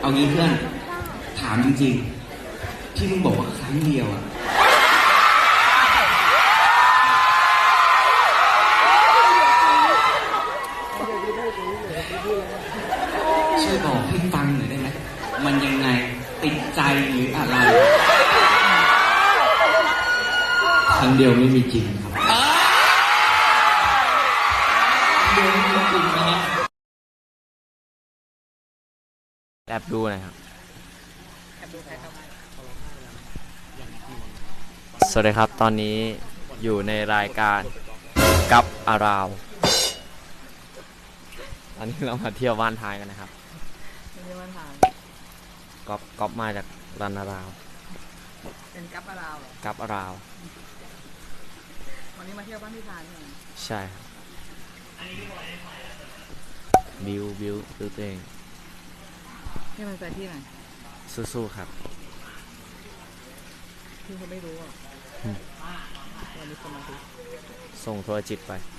เอางี้เพื่อน ถามจริงๆ ที่มึงบอกว่าครั้งเดียวอะช่วยบอกให้ฟังหน่อยได้ไหมมันยังไงติดใจหรืออะไร ครั้งเดียวไม่มีจริงครับเดียวไม่มีจริงนะฮะ แอบดูหน่อยครับ สวัสดีครับ ตอนนี้อยู่ในรายการกับอาราวตอนนี้เรามาเที่ยวบ้านท้ายกันนะครับไม่ได้วันทางก๊อฟก๊อฟมาจากรันอาราวเป็นกัปปะราวเหรอกับอาราว วันนี้มาเที่ยวบ้านพี่ทานใช่ไหมใช่ครับบิวบิวบิวตัวเอง ที่มันไปที่ไหนสู้ๆครับที่เขาไม่รู้อะอืม วันนี้สมาธิส่งโทรจิตไปอ